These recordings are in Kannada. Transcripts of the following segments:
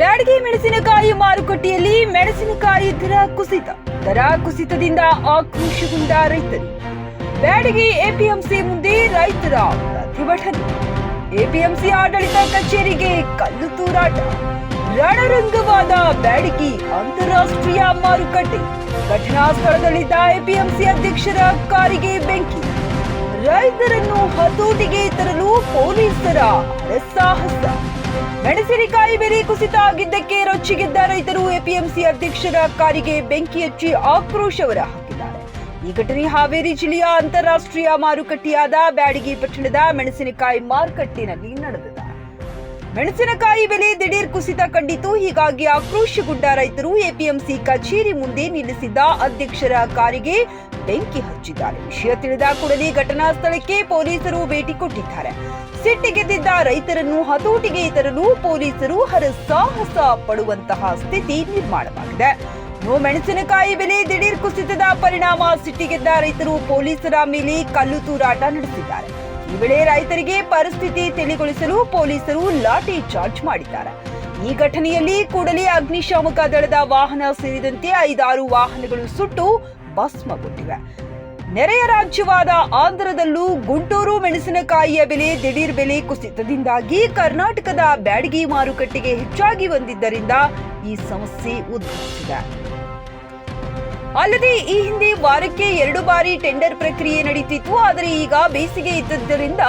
ಬ್ಯಾಡಗಿ ಮೆಣಸಿನಕಾಯಿ ಮಾರುಕಟ್ಟೆಯಲ್ಲಿ ಮೆಣಸಿನಕಾಯಿ ದರ ಕುಸಿತ. ದರ ಕುಸಿತದಿಂದ ಆಕ್ರೋಶಗೊಂಡ ರೈತರು. ಬ್ಯಾಡಗಿ ಎಪಿಎಂಸಿ ಮುಂದೆ ರೈತರ ಪ್ರತಿಭಟನೆ. ಎಪಿಎಂಸಿ ಆಡಳಿತ ಕಚೇರಿಗೆ ಕಲ್ಲು ತೂರಾಟ. ರಣರಂಗವಾದ ಬ್ಯಾಡಗಿ ಅಂತಾರಾಷ್ಟ್ರೀಯ ಮಾರುಕಟ್ಟೆ. ಘಟನಾ ಸ್ಥಳದಲ್ಲಿದ್ದ ಎಪಿಎಂಸಿ ಅಧ್ಯಕ್ಷರ ಕಾರಿಗೆ ಬೆಂಕಿ. ರೈತರನ್ನು ಹತೋಟಿಗೆ ತರಲು ಪೊಲೀಸರ ಹರಸಾಹಸ ಮೆಣಸಿನಕಾಯಿ ಬೆಲೆ ಕುಸಿತ ಆಗಿದ್ದಕ್ಕೆ ರೊಚ್ಚಿಗೆದ್ದ ರೈತರು ಎಪಿಎಂಸಿ ಅಧ್ಯಕ್ಷರ ಕಾರಿಗೆ ಬೆಂಕಿ ಹಚ್ಚಿ ಆಕ್ರೋಶ ಹೊರಹಾಕಿದ್ದಾರೆ. ಈ ಘಟನೆ ಹಾವೇರಿ ಜಿಲ್ಲೆಯ ಅಂತಾರಾಷ್ಟ್ರೀಯ ಮಾರುಕಟ್ಟೆಯಾದ ಬ್ಯಾಡಗಿ ಪಟ್ಟಣದ ಮೆಣಸಿನಕಾಯಿ ಮಾರುಕಟ್ಟೆನಲ್ಲಿ ನಡೆದಿದೆ. ಮೆಣಸಿನಕಾಯಿ ಬೆಲೆ ದಿಢೀರ್ ಕುಸಿತ ಕಂಡಿತು, ಹೀಗಾಗಿ ಆಕ್ರೋಶಗೊಂಡ ರೈತರು ಎಪಿಎಂಸಿ ಕಚೇರಿ ಮುಂದೆ ನಿಲ್ಲಿಸಿದ್ದ ಅಧ್ಯಕ್ಷರ ಕಾರಿಗೆ ಬೆಂಕಿ ಹಚ್ಚಿದ್ದಾರೆ. ವಿಷಯ ತಿಳಿದ ಕೂಡಲೇ ಘಟನಾ ಸ್ಥಳಕ್ಕೆ ಪೊಲೀಸರು ಭೇಟಿ ಕೊಟ್ಟಿದ್ದಾರೆ. ಸಿಟ್ಟಿಗೆದ್ದಿದ್ದ ರೈತರನ್ನು ಹತೋಟಿಗೆ ತರಲು ಪೊಲೀಸರು ಹರಸಾಹಸ ಪಡುವಂತಹ ಸ್ಥಿತಿ ನಿರ್ಮಾಣವಾಗಿದೆ. ನೋ ಮೆಣಸಿನಕಾಯಿ ಬೆಲೆ ದಿಢೀರ್ ಕುಸಿತದ ಪರಿಣಾಮ ಸಿಟ್ಟಿಗೆದ್ದ ರೈತರು ಪೊಲೀಸರ ಮೇಲೆ ಕಲ್ಲು ತೂರಾಟ ನಡೆಸಿದ್ದಾರೆ. ಈ ವೇಳೆ ರೈತರಿಗೆ ಪರಿಸ್ಥಿತಿ ತಿಳಿಗೊಳಿಸಲು ಪೊಲೀಸರು ಲಾಠಿ ಚಾರ್ಜ್ ಮಾಡಿದ್ದಾರೆ. ಈ ಘಟನೆಯಲ್ಲಿ ಕೂಡಲೇ ಅಗ್ನಿಶಾಮಕ ದಳದ ವಾಹನ ಸೇರಿದಂತೆ ಐದಾರು ವಾಹನಗಳು ಸುಟ್ಟು ಭಸ್ಮಗೊಂಡಿವೆ ನೆರೆಯ ರಾಜ್ಯವಾದ ಆಂಧ್ರದಲ್ಲೂ ಗುಂಟೂರು ಮೆಣಸಿನಕಾಯಿಯ ಬೆಲೆ ದಿಢೀರ್ ಬೆಲೆ ಕುಸಿತದಿಂದಾಗಿ ಕರ್ನಾಟಕದ ಬ್ಯಾಡಗಿ ಮಾರುಕಟ್ಟೆಗೆ ಹೆಚ್ಚಾಗಿ ಬಂದಿದ್ದರಿಂದ ಈ ಸಮಸ್ಯೆ ಉದ್ಭವಿಸಿದೆ. ಅಲ್ಲದೆ ಈ ಹಿಂದೆ ವಾರಕ್ಕೆ ಎರಡು ಬಾರಿ ಟೆಂಡರ್ ಪ್ರಕ್ರಿಯೆ ನಡೀತಿತ್ತು. ಆದರೆ ಈಗ ಬೇಸಿಗೆ ಇದ್ದದ್ದರಿಂದ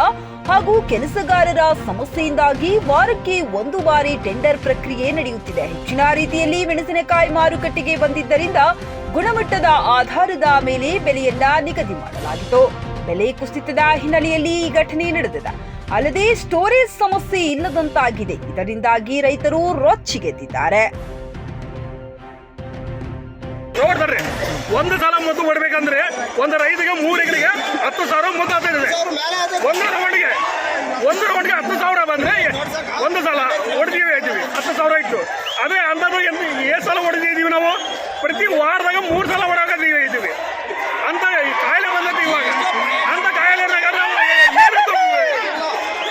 ಹಾಗೂ ಕೆಲಸಗಾರರ ಸಮಸ್ಯೆಯಿಂದಾಗಿ ವಾರಕ್ಕೆ ಒಂದು ಬಾರಿ ಟೆಂಡರ್ ಪ್ರಕ್ರಿಯೆ ನಡೆಯುತ್ತಿದೆ. ಹೆಚ್ಚಿನ ರೀತಿಯಲ್ಲಿ ಮೆಣಸಿನಕಾಯಿ ಮಾರುಕಟ್ಟೆಗೆ ಬಂದಿದ್ದರಿಂದ ಗುಣಮಟ್ಟದ ಆಧಾರದ ಮೇಲೆ ಬೆಲೆಯನ್ನ ನಿಗದಿ ಮಾಡಲಾಗಿತ್ತು. ಬೆಲೆ ಕುಸಿತದ ಹಿನ್ನೆಲೆಯಲ್ಲಿ ಈ ಘಟನೆ ನಡೆದಿದೆ. ಅಲ್ಲದೆ ಸ್ಟೋರೇಜ್ ಸಮಸ್ಯೆ ಇಲ್ಲದಂತಾಗಿದೆ. ಇದರಿಂದಾಗಿ ರೈತರು ರೊಚ್ಚಿಗೆದ್ದಿದ್ದಾರೆ. ಒಂದು ಸಲ ಮದ್ದು ಕೊಡ್ಬೇಕಂದ್ರೆ ಒಂದು ರೈತಿಗೆ ಮೂರು ಎಕರೆಗೆ ಹತ್ತು ಸಾವಿರ ಮದ್ದು ಒಂದು ರೌಂಡ್ಗೆ ಒಂದು ರೌಂಡ್ಗೆ ಹತ್ತು ಸಾವಿರ ಬಂದ್ರೆ ಒಂದು ಸಲ ಹೊಡೆದೀವಿ ಹೇಳ್ತೀವಿ ಹತ್ತು ಸಾವಿರ ಇತ್ತು ಅದೇ ಅಂದಾಜು ಎಂತ ಏಳು ಸಲ ಹೊಡೆದಿದ್ದೀವಿ ನಾವು ಪ್ರತಿ ವಾರದಾಗ ಮೂರು ಸಲ ಹೊಡಕತ್ತೀವಿ ಇದ್ದೀವಿ ಅಂತ ಕಾಯಿಲೆ ಬಂದೈತಿ ಇವಾಗ. ಅಂತ ಕಾಯಿಲೆನಾಗ ನಾವು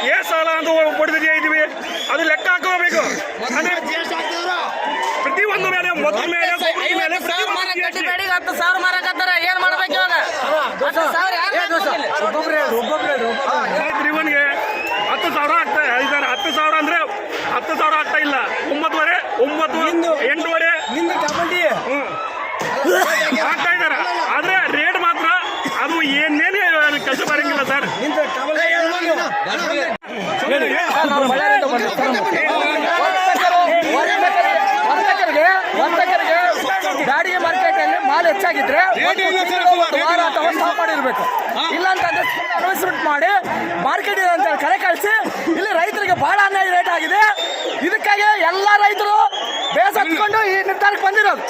ಏ ಸಾಲ ಅಂತ ಹೊಡೆದಿದ್ದೀವಿ ಇದ್ದೀವಿ? ಅದು ಲೆಕ್ಕ ಹಾಕೋಬೇಕು. ಅಂದ್ರೆ ಪ್ರತಿ ಒಂದು ಮೇಲೆ ಮೊದಲ ಮೇಲೆ ಮೇಲೆ ಹತ್ತು ಸಾವಿರ ಮಾರಕತ್ತಾರ ಏನ್ ಮಾಡ್ಬೇಕು ಇವಾಗ? ಹತ್ತು ಸಾವಿರ ಯಾರ್ ಮಾಡ್ತಿಲ್ಲ? ರೈತರ ಇವನ್ಗೆ ಹತ್ತು ಸಾವಿರ ಆಗ್ತಾ ಇದ್ದಾರೆ ಹತ್ತು ಸಾವಿರ ಅಂದ್ರೆ ಹತ್ತು ಸಾವಿರ ಆಗ್ತಾ ಇಲ್ಲ ಒಂಬತ್ತುವರೆ ಒಂಬತ್ತು ಎಂಟುವರೆ ಹ್ಮ್. ಆಗ್ತಾ ಇದಾರೆ ಆದ್ರೆ ರೇಟ್ ಮಾತ್ರ ಅದು ಏನೇನೇ ಕೆಲಸ ಬರಂಗಿಲ್ಲ ಸರ್ ವರ್ತಕರಿಗೆ ವರ್ತಕರಿಗೆ ಗಾಡಿ ಮಾರ್ಕೆಟ್ ಅಲ್ಲಿ ಮಾಲ್ ಹೆಚ್ಚಾಗಿದ್ರೆ ವಾರ ಅಥವಾ ಸ್ಟಾಪ್ ಮಾಡಿರ್ಬೇಕು ಇಲ್ಲಾಂತಂದ್ರೆ ಅನೌನ್ಸ್ಮೆಂಟ್ ಮಾಡಿ ಮಾರ್ಕೆಟ್ ಇದೆ ಅಂತ ಕರೆ ಕಳಿಸಿ ಇಲ್ಲಿ ರೈತರಿಗೆ ಬಹಳ ಅನ್ಯಾಯ ರೇಟ್ ಆಗಿದೆ ಇದಕ್ಕಾಗಿ ಎಲ್ಲ ರೈತರು ಬೇಸತ್ಕೊಂಡು ಈ ನಿರ್ಧಾರಕ್ಕೆ ಬಂದಿರೋದು